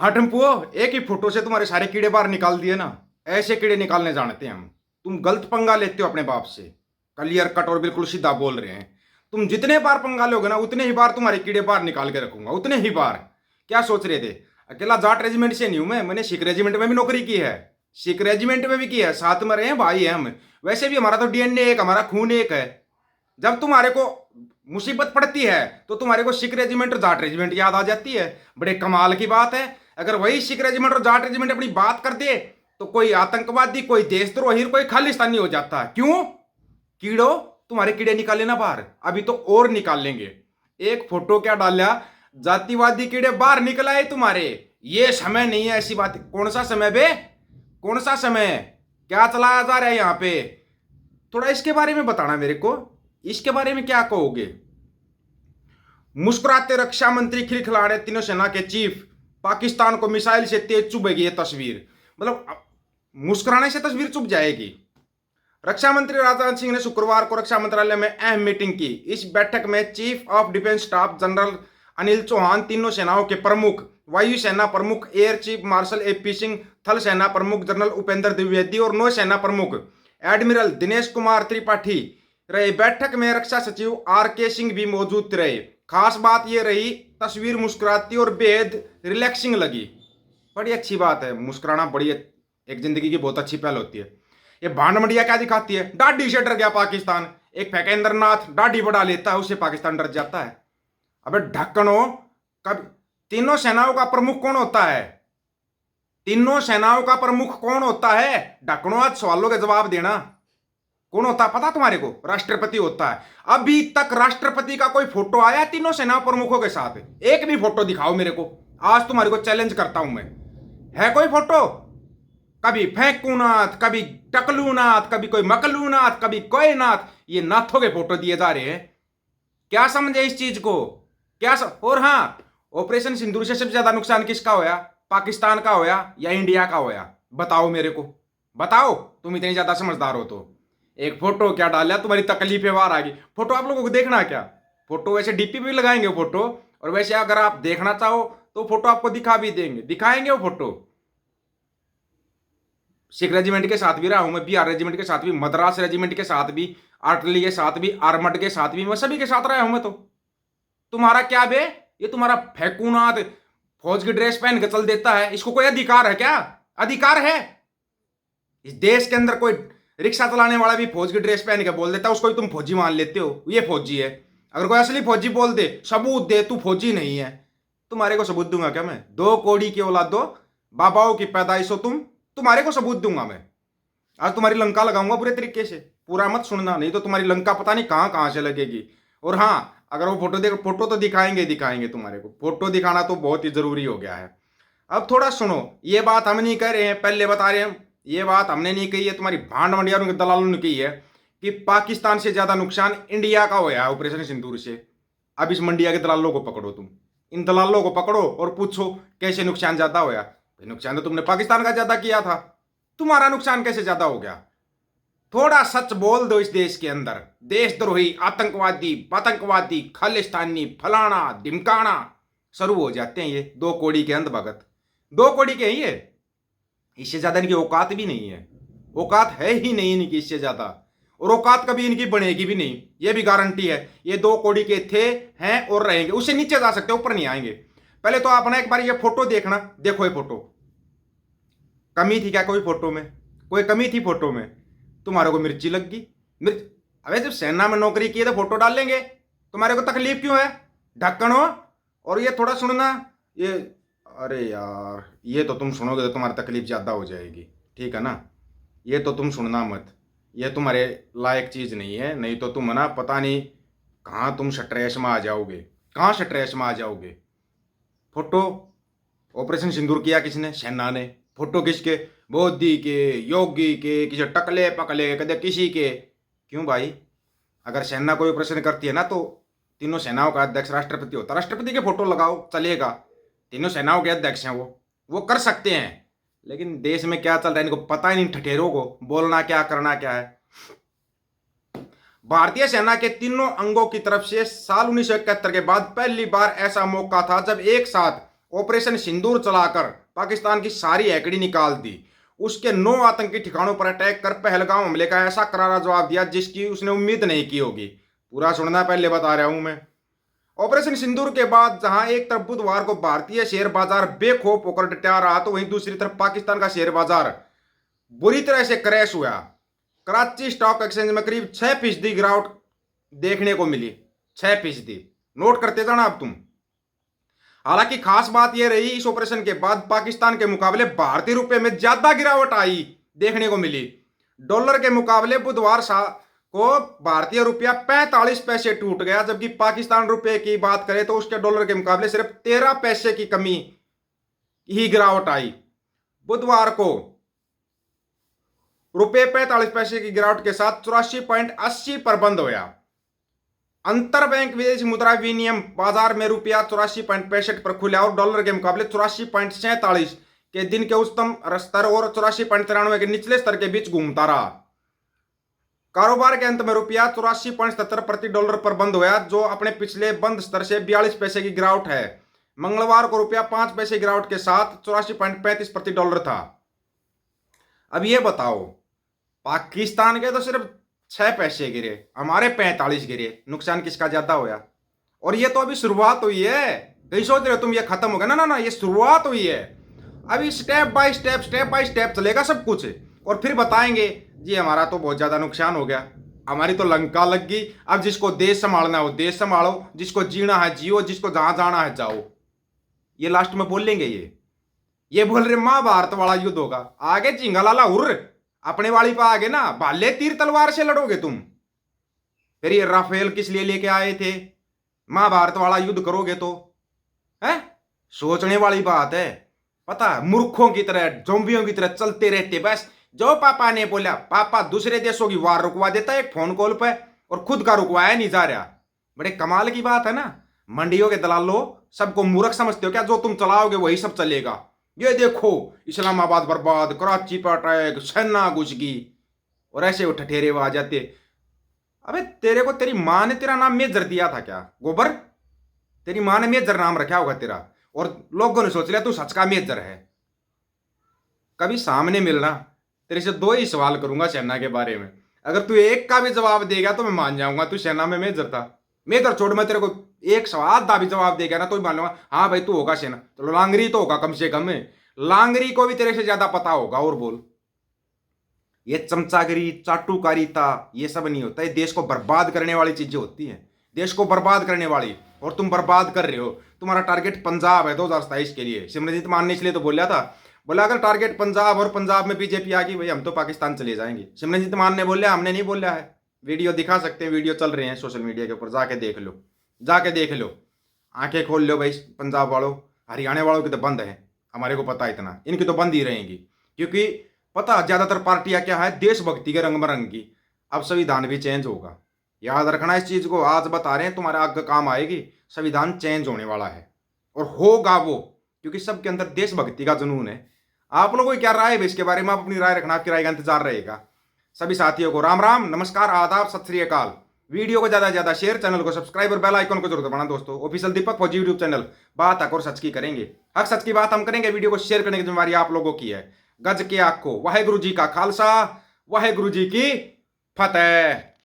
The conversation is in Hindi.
हाँ टम्पुओ, एक ही फ़ोटो से तुम्हारे सारे कीड़े बाहर निकाल दिए ना। ऐसे कीड़े निकालने जानते हैं हम। तुम गलत पंगा लेते हो अपने बाप से। क्लियर कट और बिल्कुल सीधा बोल रहे हैं। तुम जितने बार पंगा लोगे ना, उतने ही बार तुम्हारे कीड़े बाहर निकाल के रखूँगा। उतने ही बार। क्या सोच रहे थे? अकेला जाट रेजिमेंट से नहीं हूँ मैं। मैंने सिख रेजिमेंट में भी नौकरी की है। सिख रेजिमेंट में भी की है। साथ में रहे हैं, भाई हैं हम। वैसे भी हमारा तो डीएनए एक, हमारा खून एक है। जब तुम्हारे को मुसीबत पड़ती है तो तुम्हारे को सिख रेजिमेंट और जाट रेजिमेंट याद आ जाती है। बड़े कमाल की बात है। अगर वही सिख रेजिमेंट और जाट रेजिमेंट अपनी बात कर दे तो कोई आतंकवादी, कोई देशद्रोही कोई खालिस्तानी हो जाता। क्यों? कीड़ो, तुम्हारे कीड़े निकाले ना बाहर। अभी तो और निकाल लेंगे। एक फ़ोटो क्या डाला? जातिवादी कीड़े बाहर निकल आए तुम्हारे। ये समय नहीं है ऐसी बात। कौन सा समय बे? कौन सा समय? क्या चलाया जा रहा है यहाँ पे? थोड़ा इसके बारे में बताना मेरे को। इसके बारे में क्या कहोगे? मुस्कुराते रक्षा मंत्री खिलखिलाड़े तीनों सेना के चीफ। पाकिस्तान को मिसाइल से तेज चुभेगी ये तस्वीर। मतलब मुस्कुराने से तस्वीर चुप जाएगी। रक्षा मंत्री राजनाथ सिंह ने शुक्रवार को रक्षा मंत्रालय में अहम मीटिंग की। इस बैठक में chief of defence staff general Anil Chauhan, तीनों सेनाओं के प्रमुख वायुसेना प्रमुख, air chief marshal A P Singh, थल सेना प्रमुख जनरल उपेंद्र द्विवेदी और नौसेना प्रमुख एडमिरल दिनेश कुमार त्रिपाठी रहे। बैठक में रक्षा सचिव आर के सिंह भी मौजूद रहे। खास बात यह रही तस्वीर मुस्कुराती और बेहद रिलैक्सिंग लगी। बड़ी अच्छी बात है, मुस्कुराना बड़ी एक ज़िंदगी की बहुत अच्छी पहल होती है। ये भांड मंडिया क्या दिखाती है? डाडी से डर गया पाकिस्तान। एक फैकेंद्र नाथ डाडी बढ़ा लेता है उससे पाकिस्तान डर जाता है। अबे ढक्कनो, कब, तीनों सेनाओं का प्रमुख कौन होता है? तीनों सेनाओं का प्रमुख कौन होता है? ढक्कनो, आज सवालों के जवाब देना। कौन होता पता तुम्हारे को? राष्ट्रपति होता है। अभी तक राष्ट्रपति का कोई फ़ोटो आया तीनों सेना प्रमुखों के साथ? एक भी फ़ोटो दिखाओ मेरे को। आज तुम्हारे को चैलेंज करता हूँ मैं। है कोई फ़ोटो? कभी फेंकूनाथ, कभी टकलूनाथ, कभी कोई मकलूनाथ, कभी कोई नाथ ये नाथों के फ़ोटो दिए जा रहे हैं। क्या समझे इस चीज़ को? क्या सम... और हाँ ऑपरेशन सिंदूर से सबसे ज़्यादा नुकसान किसका होया? पाकिस्तान का होया या इंडिया का होया? बताओ मेरे को। बताओ, तुम इतने ज़्यादा समझदार हो तो। एक फ़ोटो क्या डाला तुम्हारी तकलीफें बाहर आ गई। फ़ोटो आप लोगों को देखना क्या? फ़ोटो वैसे डीपी भी लगाएँगे फ़ोटो, और वैसे अगर आप देखना चाहो तो फ़ोटो आपको दिखा भी देंगे। दिखाएँगे वो फ़ोटो। सिख रेजिमेंट के साथ भी रहा हूँ मैं बिहार रेजिमेंट के साथ भी, मद्रास रेजिमेंट के साथ भी, आर्टली के साथ भी, आर्मड के साथ भी, मैं सभी के साथ रहा हूँ मैं तो। तुम्हारा क्या बे? ये तुम्हारा फेकूनाथ फौज की ड्रेस पहन के चल देता है। इसको कोई अधिकार है क्या? अधिकार है? इस देश के अंदर कोई रिक्शा चलाने वाला भी फौज की ड्रेस पहन के बोल देता उसको भी तुम फौजी मान लेते हो। ये फौजी है। अगर कोई असली फौजी बोल दे, सबूत दे, तू फौजी नहीं है। तुम्हारे को सबूत दूँगा क्या मैं? दो कोड़ी की औलाद दो, बाबाओं की पैदाइश हो तुम, तुम्हारे को सबूत दूँगा मैं। आज तुम्हारी लंका लगाऊँगा पूरे तरीके से। पूरा मत सुनना, नहीं तो तुम्हारी लंका पता नहीं कहाँ कहाँ से लगेगी। और हाँ अगर वो फ़ोटो देख, फ़ोटो तो दिखाएँगे दिखाएँगे तुम्हारे को। फ़ोटो दिखाना तो बहुत ही ज़रूरी हो गया है। अब थोड़ा सुनो, ये बात हम नहीं कह रहे हैं, पहले बता रहे हैं ये बात हमने नहीं कही है, तुम्हारी भांड मंडिया के दलालों ने कही है कि पाकिस्तान से ज़्यादा नुकसान इंडिया का होया है, ऑपरेशन सिंदूर से। अब इस मंडिया के दलालों को पकड़ो तुम। इन दलालों को पकड़ो और पूछो कैसे नुकसान ज़्यादा होया। नुकसान तो तुमने पाकिस्तान का ज़्यादा किया था। तुम्हारा नुकसान कैसे ज़्यादा हो गया? थोड़ा सच बोल दो इस देश के अंदर। देशद्रोही आतंकवादी पतंकवादी खालिस्तानी, फलाना ढिमकाना शुरू हो जाते हैं ये। दो कोड़ी के अंध भगत। दो कोड़ी के हैं ये? इससे ज़्यादा इनकी औकात भी नहीं है। औकात है ही नहीं इनकी इससे ज़्यादा। और औकात कभी इनकी बनेगी भी नहीं। ये भी गारंटी है। ये दो कोड़ी के थे, हैं और रहेंगे। उससे नीचे जा सकते ऊपर नहीं आएँगे। पहले तो आप ना एक बार ये फ़ोटो देखना। देखो ये फ़ोटो। कमी थी क्या कोई फ़ोटो में? कोई कमी थी फ़ोटो में? तुम्हारे को मिर्ची लग गई। मिर्च अबे जब सेना में नौकरी की है तो फ़ोटो डाल लेंगे। तुम्हारे को तकलीफ़ क्यों है? ढक्कन हो। और ये थोड़ा सुनना। ये अरे यार, ये तो तुम सुनोगे तो तुम्हारी तकलीफ़ ज़्यादा हो जाएगी, ठीक है ना? ये तो तुम सुनना मत, ये तुम्हारे लायक चीज़ नहीं है, नहीं तो तुम है ना, पता नहीं कहाँ तुम स्ट्रेस में आ जाओगे, कहाँ स्ट्रेस में आ जाओगे। फ़ोटो ऑपरेशन सिंदूर किया किसने? सेना ने। फ़ोटो किसके मोदी के, योगी के, किसी टकले पकले कदे किसी के। क्यों भाई? अगर सेना कोई ऑपरेशन करती है ना तो तीनों सेनाओं का अध्यक्ष राष्ट्रपति होता। राष्ट्रपति के फ़ोटो लगाओ, चलेगा। तीनों सेनाओं के अध्यक्ष हैं वो। वो कर सकते हैं, लेकिन देश में क्या चल रहा है, इनको पता ही नहीं ठठेरों को, बोलना क्या, करना क्या है। भारतीय सेना के तीनों अंगों की तरफ़ से साल उन्नीस के बाद पहली बार ऐसा मौका था जब एक साथ ऑपरेशन सिंदूर चलाकर पाकिस्तान की सारी हैकड़ी निकाल दी। उसके नौ आतंकी ठिकानों पर अटैक कर पहलगाम हमले का ऐसा करारा जवाब दिया जिसकी उसने उम्मीद नहीं की होगी। पूरा सुनना पहले बता रहा हूँ मैं। ऑपरेशन सिंदूर के बाद जहाँ एक तरफ़ बुधवार को भारतीय शेयर बाज़ार बेखौफ होकर डटा रहा तो वहीं दूसरी तरफ़ पाकिस्तान का शेयर बाज़ार बुरी तरह से क्रैश हुआ। कराची स्टॉक एक्सचेंज में करीब छह फ़ीसदी गिरावट देखने को मिली। छह फ़ीसदी। नोट करते जाना अब तुम। हालाँकि खास बात यह रही, इस ऑपरेशन के बाद पाकिस्तान के मुकाबले भारतीय रुपए में ज़्यादा गिरावट आई देखने को मिली। डॉलर के मुकाबले बुधवार को भारतीय रुपया पैंतालीस पैसे टूट गया। जबकि पाकिस्तान रुपए की बात करें तो उसके डॉलर के मुकाबले सिर्फ़ तेरह पैसे की कमी ही गिरावट आई। बुधवार को रुपये पैंतालीस पैसे की गिरावट के साथ चौरासी पॉइंट अस्सी पर बंद हुआ अंतर बैंक विदेशी मुद्रा विनियम बाज़ार में रुपया चौरासी पॉइंट पैंसठ पर खुला और डॉलर के मुकाबले चौरासी पॉइंट सैंतालीस के दिन के उच्चतम स्तर और चौरासी पॉइंट तिरानवे के निचले स्तर के बीच घूमता रहा। कारोबार के अंत में रुपया चौरासी पॉइंट सत्तर प्रति डॉलर पर बंद हुआ जो अपने पिछले बंद स्तर से बयालीस पैसे की गिरावट है। मंगलवार को रुपया पाँच पैसे गिरावट के साथ चौरासी पॉइंट पैंतीस प्रति डॉलर था। अब ये बताओ, पाकिस्तान के तो सिर्फ़ छह पैसे गिरे, हमारे पैंतालीस गिरे, नुकसान किसका ज़्यादा होया? और ये तो अभी शुरुआत हुई है। कहीं सोच रहे हो तुम, ये खत्म हो गया। ना ना ना, ये शुरुआत हुई है। अभी step by step step by step चलेगा सब कुछ, और फिर बताएँगे जी, हमारा तो बहुत ज़्यादा नुकसान हो गया। हमारी तो लंका लग गई। अब जिसको देश संभालना हो देश संभालो। जिसको जीना है, जियो। जिसको जहाँ जाना है, जाओ। ये लास्ट में बोल लेंगे ये। ये बोल रहे महाभारत वाला युद्ध होगा। आगे झिंगा लाला हुर्र अपने वाली पर आगे ना। भाले तीर तलवार से लड़ोगे तुम। फिर ये राफेल किस लिए लेके आए थे? महाभारत वाला युद्ध करोगे तो। है? सोचने वाली बात है। पता है, मूर्खों की तरह जोम्बियों की तरह चलते रहते, बस। जो पापा ने बोला, पापा दूसरे देशों की वार रुकवा देता है एक फ़ोन कॉल पर और खुद का रुकवाया नहीं जा रहा। बड़े कमाल की बात है ना? मंडियों के दलालो, सबको मूर्ख समझते हो क्या? जो तुम चलाओगे, वही सब चलेगा। ये देखो, इस्लामाबाद बर्बाद, कराची पर अटैक सेना घुस गई और ऐसे वो ठठेरे आ जाते। अबे, तेरे को तेरी माँ ने तेरा नाम मेजर दिया था क्या? गोबर? तेरी माँ ने मेजर नाम रखा होगा तेरा। और लोगों ने सोच लिया, तू सच का मेजर है। कभी सामने मिलना तेरे से दो ही सवाल करूँगा सेना के बारे में। अगर तू एक का भी जवाब देगा तो मैं मान जाऊँगा, तू सेना में मेजर था। मेजर छोड़, मैं तेरे को एक सवाल का भी जवाब देगा ना तो भी मान लूँगा हाँ भाई तू होगा सेना तो लांगरी तो होगा कम से कम लांगरी को भी तेरे से ज़्यादा पता होगा, और बोल। ये चमचागिरी चाटुकारिता ये सब नहीं होता। ये देश को बर्बाद करने वाली चीज़ें होती हैं। देश को बर्बाद करने वाली, और तुम बर्बाद कर रहे हो। तुम्हारा टारगेट पंजाब है दो के लिए। सिमरजीत मान ने इसलिए तो बोला था बोला, अगर टारगेट पंजाब और पंजाब में बीजेपी आ गई, भाई, हम तो पाकिस्तान चले जाएँगे। सिमरनजीत मान ने बोला, हमने नहीं बोला है। वीडियो दिखा सकते हैं, वीडियो चल रहे हैं सोशल मीडिया के ऊपर, जाके देख लो, जाके देख लो। आँखें खोल लो भाई, पंजाब वालों, हरियाणा वालों की तो बंद है, हमारे को पता इतना, इनकी तो बंद ही रहेंगी। क्योंकि पता, ज़्यादातर पार्टियाँ क्या है, देशभक्ति के रंग बरंग की अब संविधान भी चेंज होगा। याद रखना इस चीज़ को, आज बता रहे हैं, तुम्हारे आगे काम आएगी, संविधान चेंज होने वाला है। और होगा वो, क्योंकि सबके अंदर देशभक्ति का जुनून है आप लोगों की क्या राय है इसके बारे में आप अपनी राय रखना, आपकी राय का इंतज़ार रहेगा। सभी साथियों को राम राम, नमस्कार, आदाब, सत श्री अकाल। वीडियो को ज़्यादा से ज़्यादा शेयर चैनल को सब्सक्राइब और बेल आइकन को ज़रूर दबाना दोस्तों। ऑफिशियल दीपक फौजी यूट्यूब चैनल बात हक और सच की करेंगे। हक, सच की बात हम करेंगे, वीडियो को शेयर करने की जिम्मेवारी आप लोगों की है। गज के आख वाहे गुरु जी का खालसा वाहे गुरु जी की फतेह।